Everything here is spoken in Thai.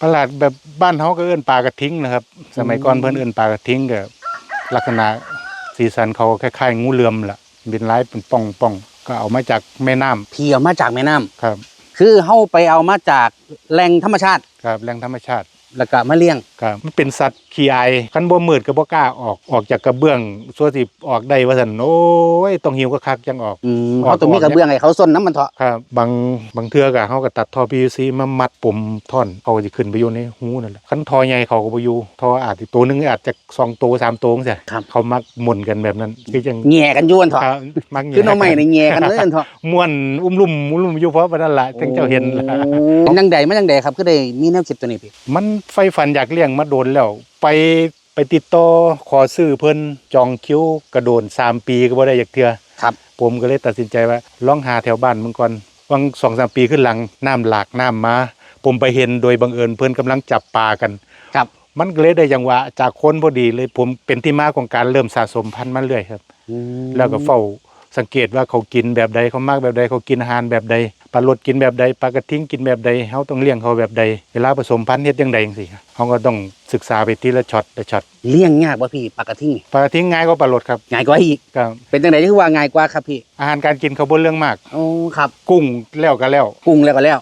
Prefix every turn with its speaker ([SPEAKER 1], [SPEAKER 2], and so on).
[SPEAKER 1] ประหลาดแบบบ้านเฮาก็เอิ้นปลากระทิงนะครับ สมัยก่อนเพิ่นเอิ้นปลากระทิงก็ลักษณะสีสันเขาคล้ายๆงูเหลือมล่ะเป็นลายเป็นป่องๆก็เอามาจากแม่น้ำ
[SPEAKER 2] พี่เอามาจากแม่น้ำ
[SPEAKER 1] ครับ
[SPEAKER 2] คือเฮาไปเอามาจากแหล่งธรรมชาติ
[SPEAKER 1] ครับแหล่งธรรมชาติ
[SPEAKER 2] แล้วก็มาเลี้ยง
[SPEAKER 1] ครับมันเป็นสัตว์ขี้อายคันบ่มืดก็บ่กล้าออกออกจากกระเบื้องส่วนสิออกได้ว่าซั่นโอ้ยต้องหิวก็คักจังออก
[SPEAKER 2] อืม
[SPEAKER 1] ออก
[SPEAKER 2] เขาต้องมีกระเบื้องให้เขาส้นน้ำมันเถาะ
[SPEAKER 1] ครับบางบางเทื่อก็เฮาก็ตัดท่อ PVC มามัดปุ่มท่อนเขาก็สิขึ้นไปอยู่ในหูนั่นแหละคันท่อใหญ่เขาก็บ่อยู่ท่ออาจสิตัวหนึงอาจจะสองตัวสามตัวจังซี่
[SPEAKER 2] ครับ
[SPEAKER 1] เขามักหมุนกันแบบนั้นคือจัง
[SPEAKER 2] แง่กันอยวนเถาะ
[SPEAKER 1] ครับมัก
[SPEAKER 2] คือหน้องใหม่ในแง่กันเลยเถาะ
[SPEAKER 1] ม่วนอุ้มลุ่มอุ้มลุ่มอยู่เพราะว่านั่นล่ะถึงเจ้าเห็นล่ะ
[SPEAKER 2] โอ้ยังใดมายังใดครับก็ได้มีแนวคิดตัวนี้พี่
[SPEAKER 1] มันไฟฝันอยากเลี้ยงมาโดนแล้ว ไปไปติดต่อขอซื้อเพิ่นจองคิวกระโดนสามปีก็บ่ได้อยากเทื่อ
[SPEAKER 2] ครับ
[SPEAKER 1] ผมก็เลยตัดสินใจว่าลองหาแถวบ้านมึงก่อนวังสองสามปีขึ้นหลังน้ำหลากน้ำมา ผมไปเห็นโดยบังเอิญเพื่อนกำลังจับปลากัน
[SPEAKER 2] ครับ
[SPEAKER 1] มันก็เลยได้จังหวะจากคนพอดีเลยผมเป็นที่มาของการเริ่มสะสมพันธุ์มาเรื่อยครับ แล้วก็เฝ้าสังเกตว่าเขากินแบบใดเขามากแบบใดเขากินอาหารแบบใด ปลาลดกินแบบใดปลากระทิงกินแบบใดเขาต้องเลี้ยงเขาแบบใดเวลาผสมพันธุ์เฮ็ดยังไงจังซี่ครับเขาก็ต้องศึกษาไปทีละช็อตละช็อต
[SPEAKER 2] เลี้ยงยากป่ะพี่ปลากระทิงนี่
[SPEAKER 1] ปลากระทิงง่ายกว่าปลาลดครับ
[SPEAKER 2] ง่ายกว่าอีก
[SPEAKER 1] ก็
[SPEAKER 2] เป็นจังไดที่ว่าง่ายกว่าครับพี่
[SPEAKER 1] อาหารการกินเขาบ่เรื่องมาก
[SPEAKER 2] โอ้ครับ
[SPEAKER 1] กุ้งแล้วก็แล้ว
[SPEAKER 2] ปรุงแล้วก็แล้ว